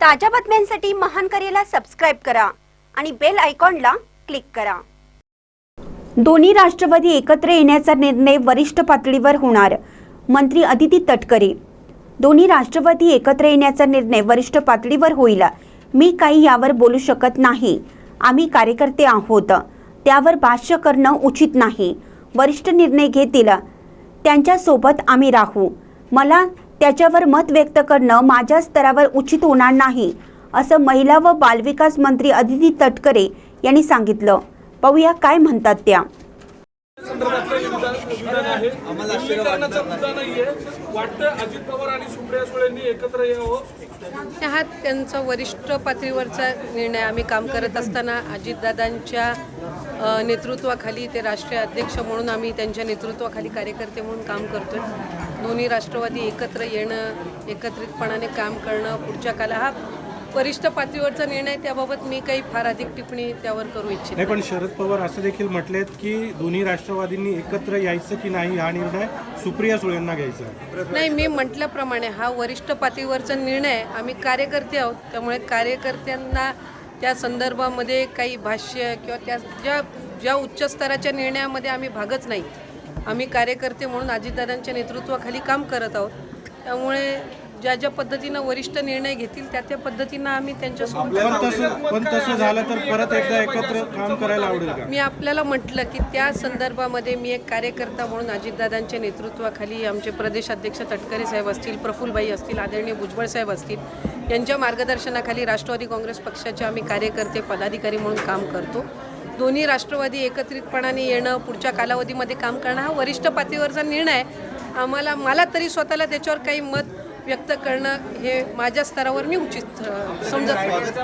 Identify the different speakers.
Speaker 1: ताज्या बातम्यांसाठी महान करेला सबस्क्राईब करा आणि बेल आयकॉनला क्लिक करा. दोन्ही राष्ट्रवादी एकत्र येण्याचा निर्णय वरिष्ठ पातळीवर होणार मंत्री अदिती तटकरे. दोन्ही राष्ट्रवादी एकत्र येण्याचा निर्णय वरिष्ठ पातळीवर होईल. मी काही यावर बोलू शकत नाही. आम्ही कार्यकर्ते आहोत. त्यावर भाष्य करणं उचित नाही. वरिष्ठ निर्णय घेतील. त्यांच्यासोबत आम्ही राहू. मला त्याच्यावर मत व्यक्त करणं माझ्या स्तरावर उचित होणार नाही असं महिला व बालविकास मंत्री अदिती तटकरे यांनी सांगितलं. पाहूया काय म्हणतात त्या.
Speaker 2: संदर्भातलं विधान विधान आहे विलीनीकरणाचा मुद्दा नाहीये वाटतं अजित पवार आणि सुप्रिया सुळेंनी एकत्र यावं?
Speaker 3: हा त्यांचा वरिष्ठ पातळीवरचा निर्णय आम्ही काम करत असताना अजितदादांच्या नेतृत्वाखाली ते राष्ट्रीय अध्यक्ष म्हणून आम्ही त्यांच्या नेतृत्वाखाली कार्यकर्ते म्हणून काम करतोय. दोन्ही राष्ट्रवादी एकत्र येणं एकत्रितपणाने काम करणं पुढच्या काला हा वरिष्ठ पातळीवरचा निर्णय त्याबाबत मी काही फार अधिक टिप्पणी त्यावर करू इच्छित
Speaker 4: नाही पण शरद पवार असं देखील म्हटलेत की दोन्ही राष्ट्रवादींनी एकत्र यायचं की नाही हा निर्णय सुप्रिया सुळेंना घ्यायचा.
Speaker 3: नाही मी म्हटल्याप्रमाणे हा वरिष्ठ पातळीवरचा निर्णय. आम्ही कार्यकर्ते आहोत त्यामुळे कार्यकर्त्यांना त्या संदर्भामध्ये काही भाष्य किंवा त्या ज्या ज्या उच्च स्तराच्या निर्णयामध्ये आम्ही भागच नाही आम्ही कार्यकर्ते म्हणून अजितदादांच्या नेतृत्वाखाली काम करत आहोत. त्यामुळे ज्या ज्या पद्धतीनं वरिष्ठ निर्णय घेतील त्या त्या पद्धतीनं आम्ही त्यांच्यासोबत
Speaker 4: पण तसं पण तसं झालं तर परत एकदा एकत्र काम करायला आवडेल का?
Speaker 3: मी आपल्याला म्हटलं की त्या संदर्भामध्ये मी एक कार्यकर्ता म्हणून अजितदादांच्या नेतृत्वाखाली आमचे प्रदेशाध्यक्ष तटकरे साहेब असतील प्रफुल्लबाई असतील आदरणीय भुजबळ साहेब असतील यांच्या मार्गदर्शनाखाली राष्ट्रवादी काँग्रेस पक्षाचे आम्ही कार्यकर्ते पदाधिकारी म्हणून काम करतो. दोन्ही राष्ट्रवादी एकत्रितपणाने येणं पुढच्या कालावधीमध्ये काम करणं हा वरिष्ठ पातळीवरचा निर्णय आहे. आम्हाला मला तरी स्वतःला त्याच्यावर काही मत व्यक्त करणं हे माझ्या स्तरावर मी उचित समजत